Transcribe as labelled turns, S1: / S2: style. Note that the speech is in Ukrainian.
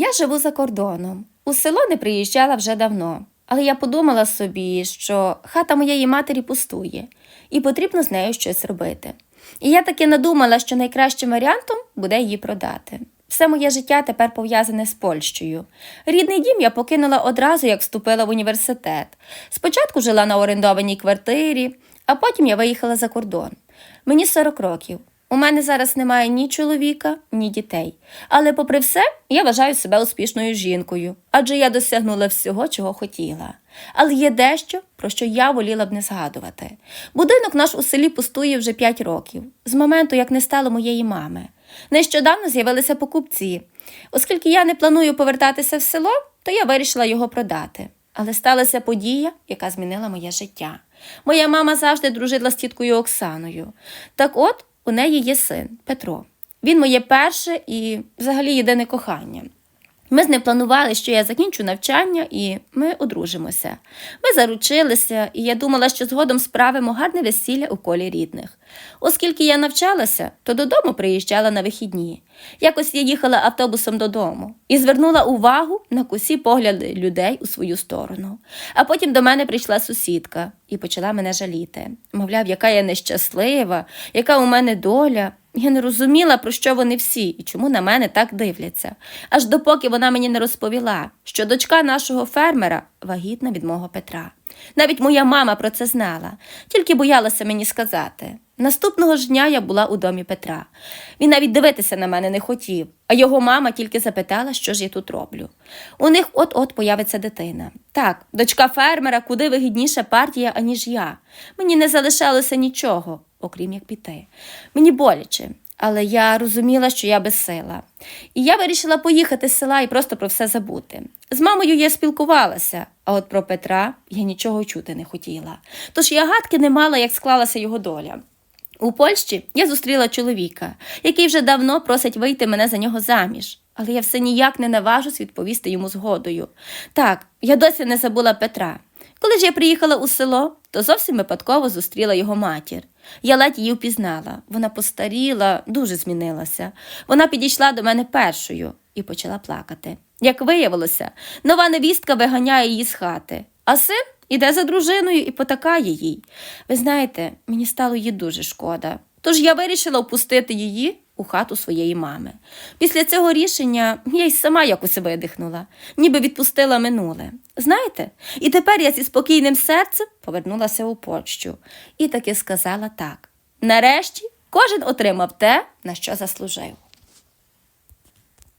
S1: Я живу за кордоном. У село не приїжджала вже давно, але я подумала собі, що хата моєї матері пустує, і потрібно з нею щось робити. І я таки надумала, що найкращим варіантом буде її продати. Все моє життя тепер пов'язане з Польщею. Рідний дім я покинула одразу, як вступила в університет. Спочатку жила на орендованій квартирі, а потім я виїхала за кордон. Мені 40 років. У мене зараз немає ні чоловіка, ні дітей. Але, попри все, я вважаю себе успішною жінкою, адже я досягнула всього, чого хотіла. Але є дещо, про що я воліла б не згадувати. Будинок наш у селі пустує вже 5 років, з моменту, як не стало моєї мами. Нещодавно з'явилися покупці. Оскільки я не планую повертатися в село, то я вирішила його продати. Але сталася подія, яка змінила моє життя. Моя мама завжди дружила з тіткою Оксаною. Так от, у неї є син Петро. Він моє перше і взагалі єдине кохання. Ми з ним планували, що я закінчу навчання і ми одружимося. Ми заручилися, і я думала, що згодом справимо гарне весілля у колі рідних. Оскільки я навчалася, то додому приїжджала на вихідні. Якось я їхала автобусом додому і звернула увагу на кусі погляди людей у свою сторону. А потім до мене прийшла сусідка і почала мене жаліти. Мовляв, яка я нещаслива, яка у мене доля. Я не розуміла, про що вони всі і чому на мене так дивляться. Аж допоки вона мені не розповіла, що дочка нашого фермера вагітна від мого Петра. Навіть моя мама про це знала, тільки боялася мені сказати. Наступного ж дня я була у домі Петра. Він навіть дивитися на мене не хотів, а його мама тільки запитала, що ж я тут роблю. У них от-от появиться дитина. Так, дочка фермера куди вигідніша партія, аніж я. Мені не залишалося нічого, окрім як піти. Мені боляче, але я розуміла, що я безсила. І я вирішила поїхати з села і просто про все забути. З мамою я спілкувалася, а от про Петра я нічого чути не хотіла. Тож я гадки не мала, як склалася його доля. У Польщі я зустріла чоловіка, який вже давно просить вийти мене за нього заміж, але я все ніяк не наважусь відповісти йому згодою. Так, я досі не забула Петра. Коли ж я приїхала у село, то зовсім випадково зустріла його матір. Я ледь її впізнала. Вона постаріла, дуже змінилася. Вона підійшла до мене першою і почала плакати. Як виявилося, нова невістка виганяє її з хати, а син іде за дружиною і потакає їй. Ви знаєте, мені стало її дуже шкода. Тож я вирішила впустити її у хату своєї мами. Після цього рішення я й сама якось видихнула, ніби відпустила минуле. Знаєте, і тепер я зі спокійним серцем повернулася у Польщу і таки сказала так: нарешті кожен отримав те, на що заслужив.